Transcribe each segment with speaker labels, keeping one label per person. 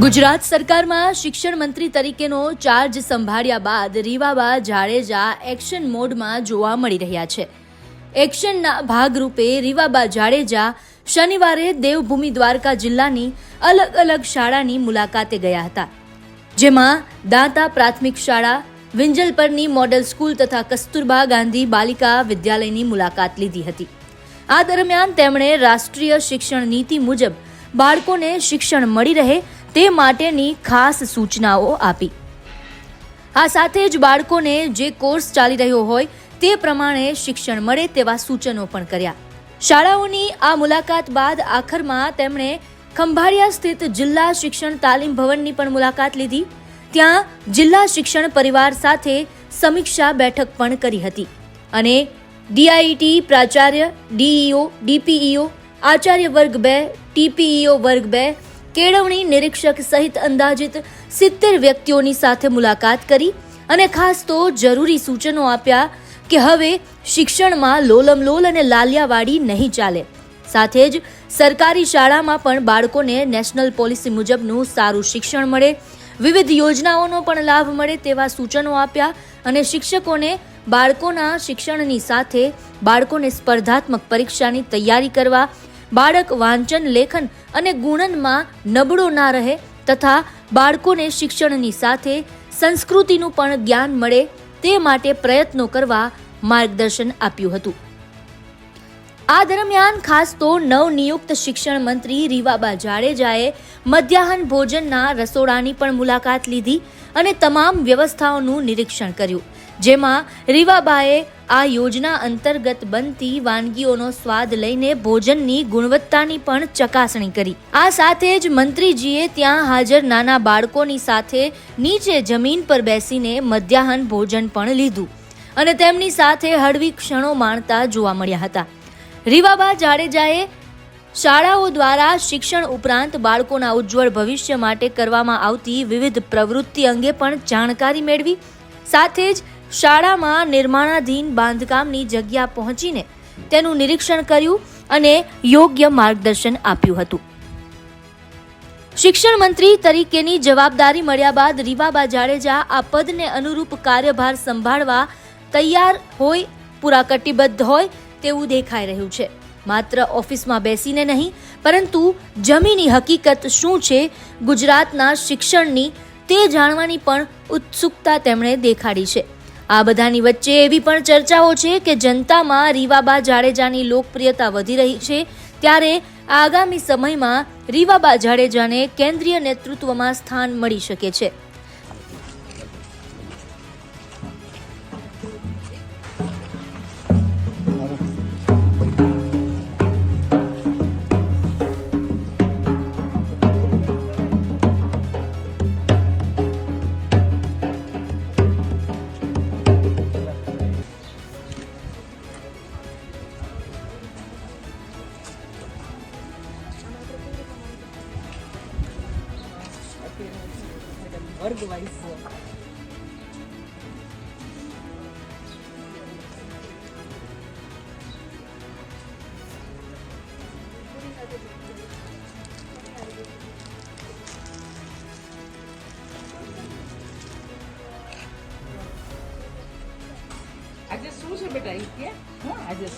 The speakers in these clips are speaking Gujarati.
Speaker 1: ગુજરાત સરકારમાં શિક્ષણ મંત્રી તરીકેનો ચાર્જ સંભાળ્યા બાદ રીવાબા જાડેજા એક્શન મોડમાં જોવા મળી રહ્યા છે. એક્શનના ભાગરૂપે રીવાબા જાડેજા શનિવારે દેવભૂમિ દ્વારકા જિલ્લાની અલગ અલગ શાળાની મુલાકાતે ગયા હતા, જેમાં દાંતા પ્રાથમિક શાળા વિંજલપરની મોડલ સ્કૂલ તથા કસ્તુરબા ગાંધી બાલિકા વિદ્યાલયની મુલાકાત લીધી હતી. આ દરમિયાન તેમણે રાષ્ટ્રીય શિક્ષણ નીતિ મુજબ બાળકોને શિક્ષણ મળી રહે તે માટેની ખાસ સૂચનાઓ આપી. આ સાથે જ બાળકોને જે કોર્સ ચાલી રહ્યો હોય તે પ્રમાણે શિક્ષણ મળે તેવા સૂચનો પણ કર્યા. શાળાઓની આ મુલાકાત બાદ આખરમાં તેમણે ખંભાળિયા સ્થિત જિલ્લા શિક્ષણ તાલીમ ભવનની પણ મુલાકાત લીધી. ત્યાં જિલ્લા શિક્ષણ પરિવાર સાથે સમીક્ષા બેઠક પણ કરી હતી અને ડીઆઈટી પ્રાચાર્ય, ડીઈઓ, ડીપીઈઓ, આચાર્ય વર્ગ બે, ટીપીઈઓ વર્ગ બે કેળવણી નિરીક્ષક સહિત અંદાજિત સિત્તેર વ્યક્તિઓની સાથે મુલાકાત કરી અને ખાસ તો જરૂરી સૂચનો આપ્યા કે હવે શિક્ષણમાં લોલમલોલ અને લાલિયાવાડી નહીં ચાલે. સાથે જ સરકારી શાળામાં પણ બાળકોને નેશનલ પોલિસી મુજબનું સારું શિક્ષણ મળે, વિવિધ યોજનાઓનો પણ લાભ મળે તેવા સૂચનો આપ્યા અને શિક્ષકોને બાળકોના શિક્ષણની સાથે બાળકોને સ્પર્ધાત્મક પરીક્ષાની તૈયારી કરવા બાળક વાંચન, લેખન અને ગુણનમાં નબળો ના રહે તથા બાળકોને શિક્ષણની સાથે સંસ્કૃતિનું પણ જ્ઞાન મળે તે માટે પ્રયત્નો કરવા માર્ગદર્શન આપ્યું હતું. આ દરમિયાન ખાસ તો નવનિયુક્ત શિક્ષણ મંત્રી રીવાબા જાડેજાએ મધ્યાહન ભોજનના રસોડાની પણ મુલાકાત લીધી અને તમામ વ્યવસ્થાઓનું નિરીક્ષણ કર્યું. જેમાં રીવાબાએ આ યોજના અંતર્ગત બનતી વાનગીઓનો સ્વાદ લઈને ભોજનની ગુણવત્તાની પણ ચકાસણી કરી. આ સાથે જ મંત્રીજીએ ત્યાં હાજર નાના બાળકોની સાથે નીચે જમીન પર બેસીને મધ્યાહન ભોજન પણ લીધું અને તેમની સાથે હળવી ક્ષણો માણતા જોવા મળ્યા હતા. રીવાબા જાડેજાએ શાળાઓ દ્વારા શિક્ષણ ઉપરાંત બાળકોના ઉજ્જવળ ભવિષ્ય માટે કરવામાં આવતી વિવિધ પ્રવૃત્તિ અંગે પણ જાણકારી મેળવી. સાથે જ શાળામાં નિર્માણાધીન બાંધકામની જગ્યા પહોંચીને તેનું નિરીક્ષણ કર્યું અને યોગ્ય માર્ગદર્શન આપ્યું હતું. શિક્ષણ મંત્રી તરીકેની જવાબદારી મળ્યા બાદ રીવાબા જાડેજા આ પદને અનુરૂપ કાર્યભાર સંભાળવા તૈયાર હોય, પૂરા કટિબદ્ધ હોય તેવું દેખાઈ રહ્યું છે. માત્ર ઓફિસમાં બેસીને નહીં, પરંતુ જમીની હકીકત શું છે, ગુજરાતના શિક્ષણની તે જાણવાની પણ ઉત્સુકતા તેમણે દેખાડી છે. આ બધાની વચ્ચે એવી પણ ચર્ચાઓ છે કે જનતામાં રીવાબા જાડેજાની લોકપ્રિયતા વધી રહી છે ત્યારે આગામી સમયમાં રીવાબા જાડેજાને કેન્દ્રીય નેતૃત્વમાં સ્થાન મળી શકે છે.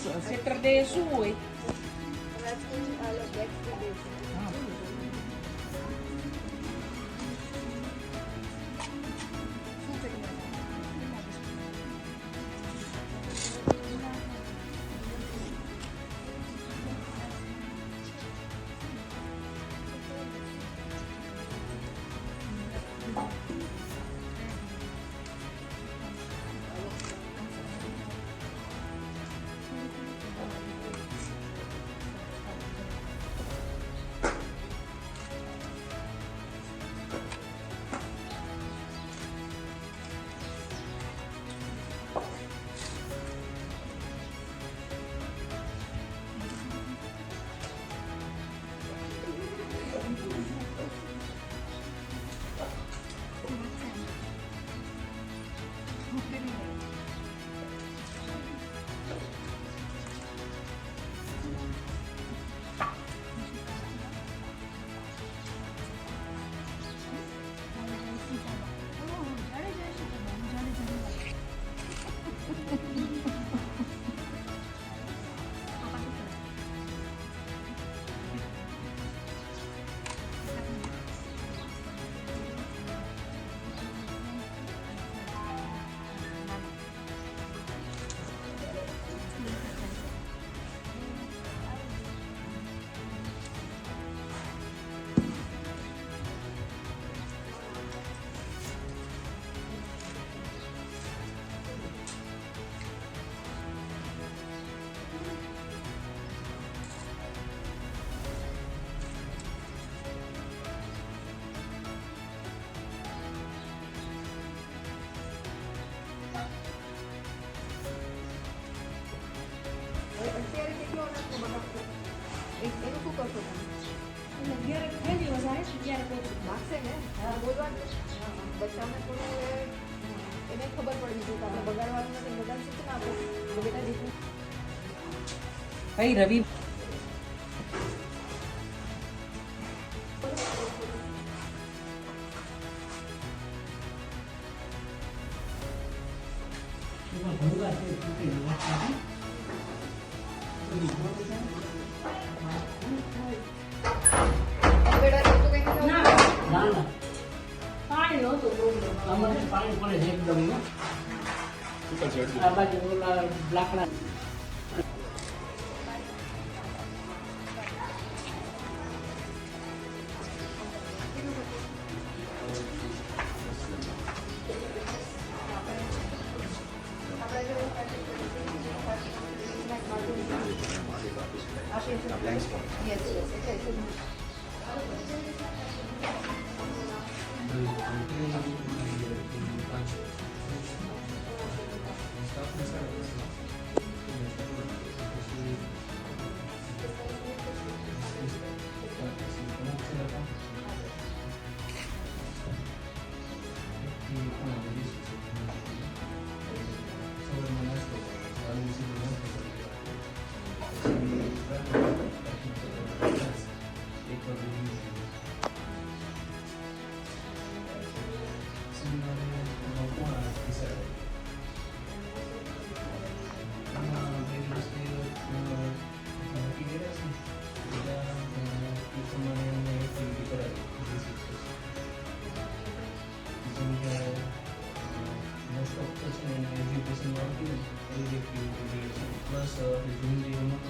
Speaker 2: હા આજે સેટરડે શું હોય
Speaker 3: ભાઈ રવિ પાણી
Speaker 4: પડે આ બાજુ લાકડા.
Speaker 5: point this molecule will give you the plus uh, the remote.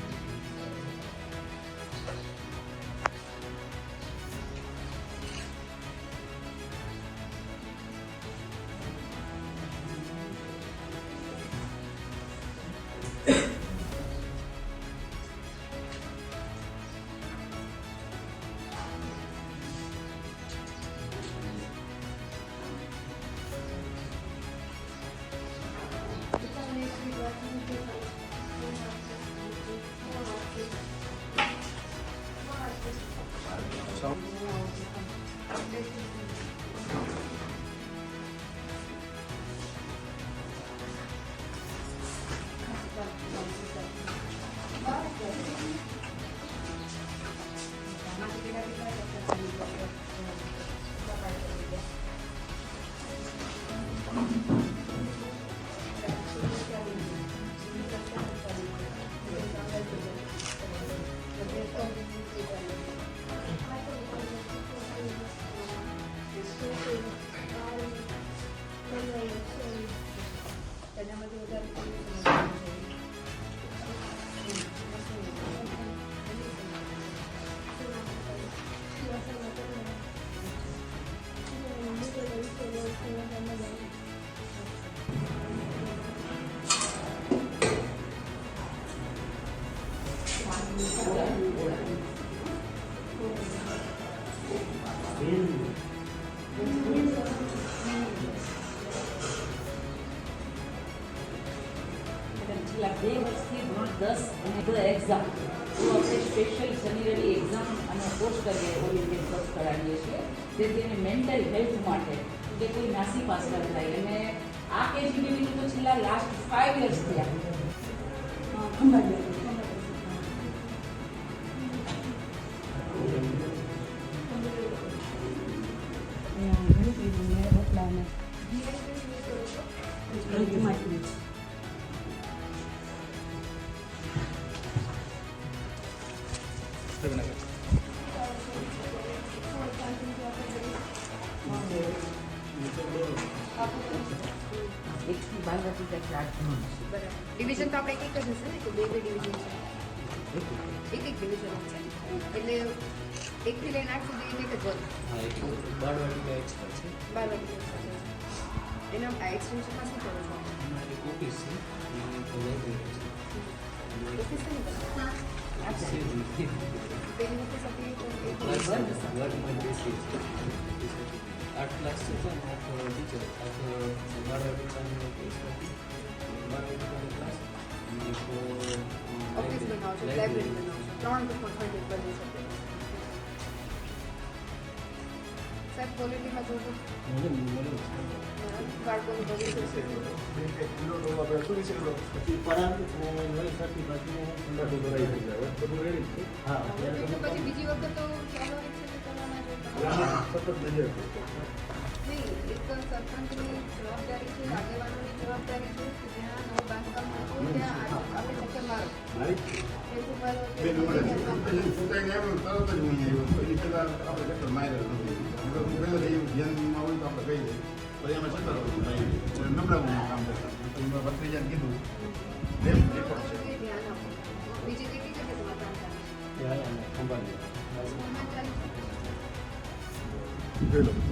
Speaker 5: Mental health માટે કે કોઈ નાસી પાસ ન થાય. અને આ કેજીબીવીનું તો છેલ્લા લાસ્ટ ફાઇવ યર્સ થયા. ખંભાળિયા બાલવાટિકા એટલે આઠ ધોરણ છે
Speaker 4: બરાબર. ડિવિઝન તો આપણે એક એક જ હશે ને કે બે બે ડિવિઝન છે? એક એક ડિવિઝન છે. એટલે એકથી લઈને આઠ સુધી એક જ વર્ગ
Speaker 3: હા એક બાળવાટિકા એક્સ્ટ્રા છે.
Speaker 4: બાર વાગે એના આ એક્સટેન્શનમાં શું કરો છો?
Speaker 3: ઓફિસ છે
Speaker 4: ઓફિસ
Speaker 5: છે.
Speaker 4: પેલી
Speaker 3: આઠ ક્લાસ છે ને આઠ ટીચર આઠ બાળવાટિકાનો ટીચરનો બાળવાટિકાનો ક્લાસ અને એક
Speaker 4: ઓફિસ બનાવો છો લાઇબ્રેરી બનાવો છો ત્રણ ટૂંકમાં ખંડિત બની શકે. સાહેબ ક્વોલિટીમાં જોજો. બાળકોનું ભવિષ્ય છે. પછી બીજી વખત તો બીજી કેટલી જગ્યાએ તમારે કામ ચાલે છે?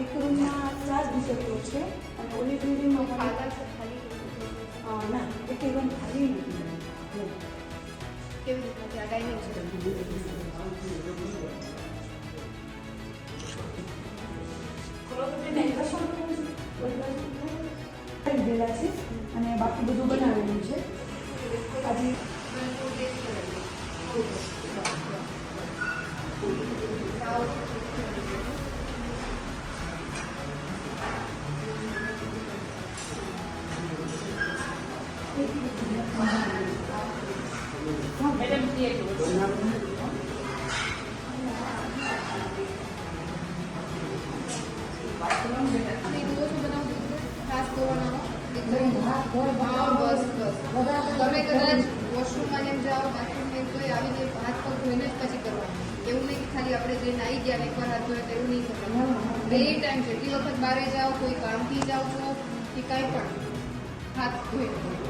Speaker 6: એક રૂમમાં ચાર વિષયો છે અને ઓલી બિલ્ડિંગમાં
Speaker 4: ખાલી
Speaker 6: ના એક રૂમ ખાલી નથી.
Speaker 4: કેવી રીતના છે ડાઇનિંગ છે.
Speaker 6: ગયેલા છે અને બાકી બધું બનાવેલું છે. આજે
Speaker 4: તમે કદાચ વોશરૂમમાં જેમ જાઓ બાથરૂમમાં કોઈ આવીને હાથ પગ ધોઈને જ પછી કરવાનું. એવું નહીં કે ખાલી આપણે જઈને આવી ગયા એકવાર હાથ ધોયા એવું નહીં કરવાનું બે ટાઈમ જેટલી વખત બહાર જાઓ કોઈ કામથી જાઓ છો કે કાંઈ પણ હાથ ધોઈને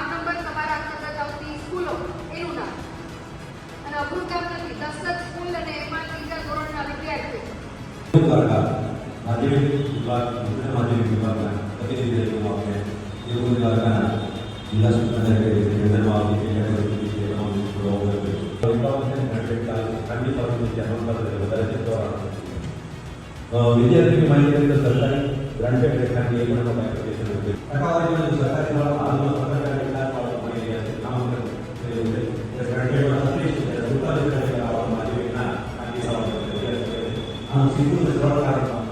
Speaker 7: આ
Speaker 4: નંબર તમારા અંતર્ગત આવતી સ્કૂલો એનું નામ
Speaker 8: અને અઘરું કામ નથી સ્કૂલ અને એમાં ત્રીજા ધોરણના વિદ્યાર્થીઓ માધ્યમિક વિભાગ ઉચ્ચ માધ્યમિક વિભાગના માહિતી સરકારી ગ્રાન્ટ એપ્લિકેશન સરકારી people that are not having money.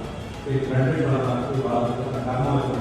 Speaker 8: Of them to.